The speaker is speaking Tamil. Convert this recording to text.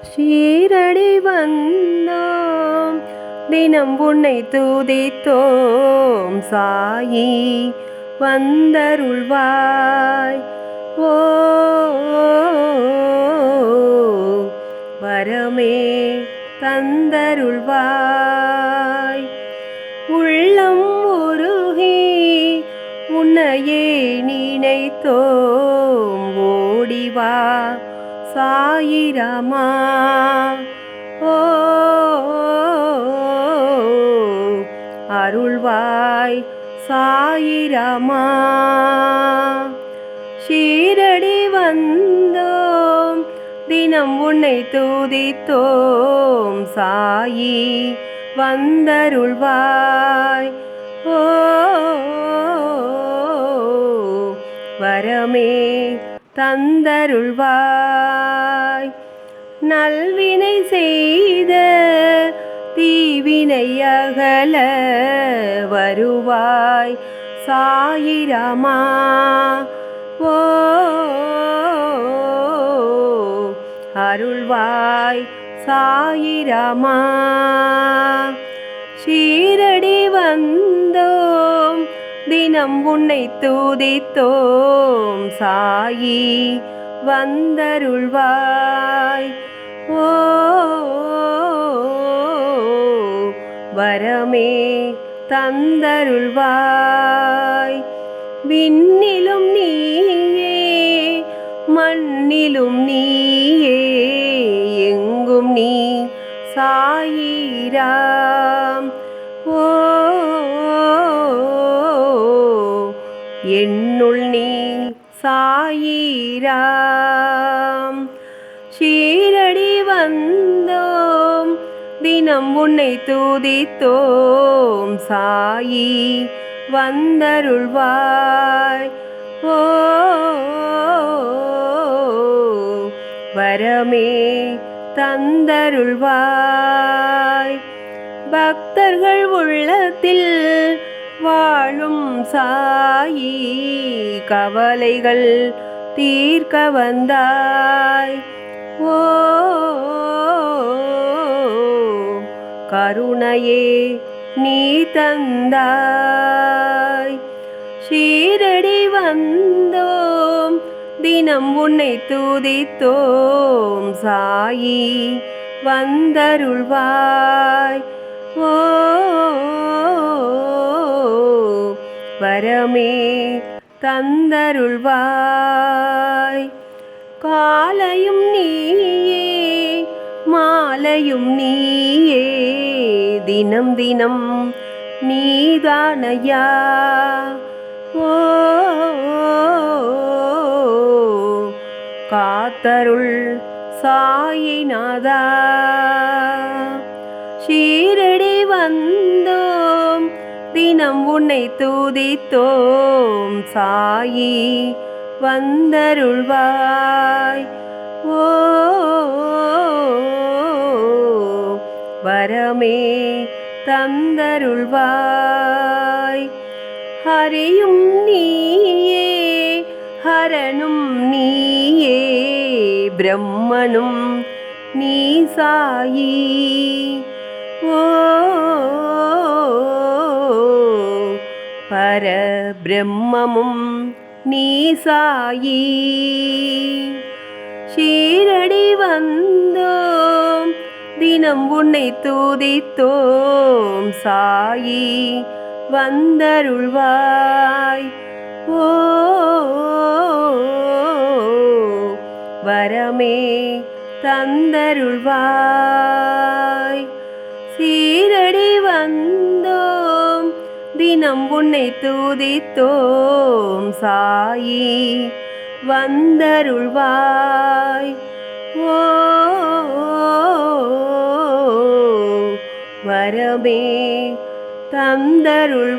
சீரடி வந்தோம் தினம் உன்னை துதித்தோம் சாயி வந்தருள்வாய். ஓ வரமே தந்தருள்வாய். உள்ளம் உருகி உன்னையே நினைத்தோ சாயிரமா? ஓ அருள்வாய் சாயிரமா? ஷீரடி வந்தோம் தினம் உன்னை துதித்தோம் சாயி வந்தருள்வாய். ஓ வரமே தந்தருள்வாய். நல்வினை செய்த தீவினை அகல வருவாய். சாயிரமா. ஓ அருள்வாய். சாயிரமா. சீரடி வந்தோ தினம் உன்னை தூதித்தோம் சாயி வந்தருள்வாய். ஓ வரமே தந்தருள்வாய். விண்ணிலும் நீயே மண்ணிலும் நீயே எங்கும் நீ சாயிராம். ஓ என்னுள் நீ சாயிராம் சீரடி வந்தோம் தினம் உன்னை துதித்தோம் சாயி வந்தருள்வாய். ஓ வரமே தந்தருள்வாய். பக்தர்கள் உள்ளத்தில் வாழும் சாயி கவலைகள் தீர்க்க வந்தாய். ஓ கருணையே நீ தந்தாய். சீரடி வந்தோம் தினம் உன்னை துதித்தோம் சாயி வந்தருள்வாய். ஓ வரமே தந்தருள்வாய். காலையும் நீயே மாலையும் நீயே தினம் தினம் நீதானையா. ஓ காத்தருள் சாயிநாதா ஷீரடி வந்தோம் தினம் உன்னை துதித்தோம் சாயி வந்தருள்வாய். ஓ வரமே தந்தருள்வாய். ஹரியும் நீயே ஹரனும் நீயே பிரம்மனும் நீ சாயி. ஓ பரபிரம்மமும் நீ சாயி. ஷீரடி வந்தோம் தினம் உன்னை தூதித்தோம் சாயி. வந்தருள்வாய் ஓ வரமே தந்தருள்வாய். சீரடி வந்த தினம் உன்னை துதித்தோம் சாயி வந்தருள்வாய். ஓ வரமே தந்தருள்வாய்.